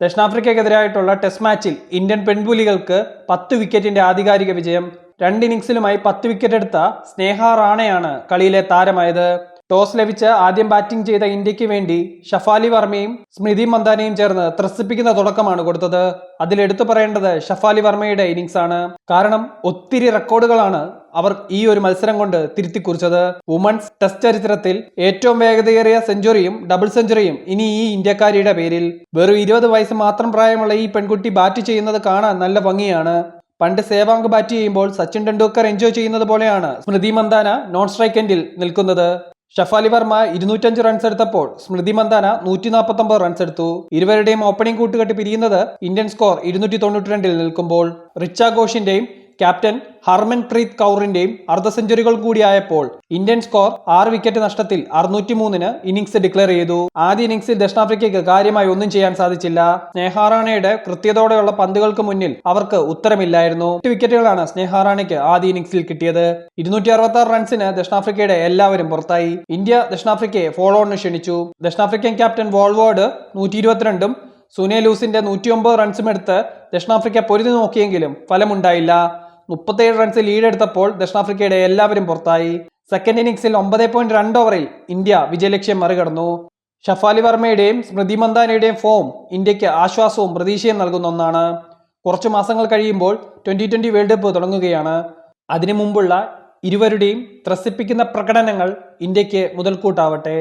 ദക്ഷിണാഫ്രിക്കയ്ക്കെതിരായിട്ടുള്ള test മാച്ചിൽ Indian പെൺപുലികൾക്ക് പത്ത് വിക്കറ്റിന്റെ ആധികാരിക വിജയം രണ്ട് ഇന്നിംഗ്സിലുമായി പത്ത് വിക്കറ്റ് എടുത്ത സ്നേഹ റാണയാണ് കളിയിലെ താരമായത്. ടോസ് ലഭിച്ച് ആദ്യം ബാറ്റിംഗ് ചെയ്ത ഇന്ത്യയ്ക്ക് വേണ്ടി ഷഫാലി വർമ്മയും സ്മൃതി മന്ദാനയും ചേർന്ന് ത്രസിപ്പിക്കുന്ന തുടക്കമാണ് കൊടുത്തത്. അതിലെടുത്തു പറയേണ്ടത് ഷഫാലി വർമ്മയുടെ ഇന്നിംഗ്സ് ആണ്. കാരണം ഒത്തിരി റെക്കോർഡുകളാണ് അവർ ഈ ഒരു മത്സരം കൊണ്ട് തിരുത്തി കുറിച്ചത് വുമൺസ് ടെസ്റ്റ് ചരിത്രത്തിൽ ഏറ്റവും വേഗതയേറിയ സെഞ്ചുറിയും ഡബിൾ സെഞ്ചുറിയും ഇനി ഈ ഇന്ത്യക്കാരിയുടെ പേരിൽ. വെറും ഇരുപത് വയസ്സ് മാത്രം പ്രായമുള്ള ഈ പെൺകുട്ടി ബാറ്റ് ചെയ്യുന്നത് കാണാൻ നല്ല ഭംഗിയാണ്. പണ്ട് സേവാങ്ക് ബാറ്റ് ചെയ്യുമ്പോൾ സച്ചിൻ ടെണ്ടുൽക്കർ എൻജോയ് ചെയ്യുന്നത് പോലെയാണ് സ്മൃതി മന്ദാന നോൺ സ്ട്രൈക്ക് എൻഡിൽ നിൽക്കുന്നത്. ഷഫാലി വർമ്മ ഇരുന്നൂറ്റഞ്ച് റൺസ് എടുത്തപ്പോൾ സ്മൃതി മന്ദാന നൂറ്റി നാൽപ്പത്തി റൺസ് എടുത്തു. ഇരുവരുടെയും ഓപ്പണിംഗ് കൂട്ടുകെട്ട് പിരിയുന്നത് ഇന്ത്യൻ സ്കോർ ഇരുന്നൂറ്റി തൊണ്ണൂറ്റി നിൽക്കുമ്പോൾ റിച്ച ഘോഷിന്റെയും ക്യാപ്റ്റൻ ഹർമൻ പ്രീത് കൗറിന്റെയും അർദ്ധ സെഞ്ചുറികൾ കൂടിയായപ്പോൾ ഇന്ത്യൻ സ്കോർ ആറ് വിക്കറ്റ് നഷ്ടത്തിൽ അറുന്നൂറ്റി മൂന്നിന് ഇന്നിംഗ്സ് ഡിക്ലെയർ ചെയ്തു. ആദ്യ ഇന്നിംഗ്സിൽ ദക്ഷിണാഫ്രിക്കയ്ക്ക് കാര്യമായി ഒന്നും ചെയ്യാൻ സാധിച്ചില്ല. സ്നേഹാറാണയുടെ കൃത്യതയോടെയുള്ള പന്തുകൾക്ക് മുന്നിൽ അവർക്ക് ഉത്തരമില്ലായിരുന്നു. എട്ട് വിക്കറ്റുകളാണ് സ്നേഹാറാണയ്ക്ക് ആദ്യ ഇന്നിംഗ്സിൽ കിട്ടിയത്. ഇരുന്നൂറ്റി അറുപത്തി ആറ് റൺസിന് ദക്ഷിണാഫ്രിക്കയുടെ എല്ലാവരും പുറത്തായി. ഇന്ത്യ ദക്ഷിണാഫ്രിക്കയെ ഫോളോ ഓണിന് ക്ഷണിച്ചു. ദക്ഷിണാഫ്രിക്കൻ ക്യാപ്റ്റൻ വോൾവേർഡ് നൂറ്റി ഇരുപത്തിരണ്ടും സുനെ ലൂസിന്റെ നൂറ്റിയൊമ്പത് റൺസും എടുത്ത് ദക്ഷിണാഫ്രിക്ക പൊരുതി നോക്കിയെങ്കിലും ഫലമുണ്ടായില്ല. മുപ്പത്തേഴ് റൺസ് ലീഡ് എടുത്തപ്പോൾ ദക്ഷിണാഫ്രിക്കയുടെ എല്ലാവരും പുറത്തായി. സെക്കൻഡ് ഇന്നിംഗ്സിൽ ഒമ്പത് പോയിന്റ് രണ്ട് ഓവറിൽ ഇന്ത്യ വിജയലക്ഷ്യം മറികടന്നു. ഷഫാലി വർമ്മയുടെയും സ്മൃതി മന്ദാനയുടെയും ഫോം ഇന്ത്യയ്ക്ക് ആശ്വാസവും പ്രതീക്ഷയും നൽകുന്ന ഒന്നാണ്. കുറച്ചു മാസങ്ങൾ കഴിയുമ്പോൾ ട്വന്റി ട്വന്റി വേൾഡ് കപ്പ് തുടങ്ങുകയാണ്. അതിനു മുമ്പുള്ള ഇരുവരുടെയും ത്രസിപ്പിക്കുന്ന പ്രകടനങ്ങൾ ഇന്ത്യയ്ക്ക് മുതൽക്കൂട്ടാവട്ടെ.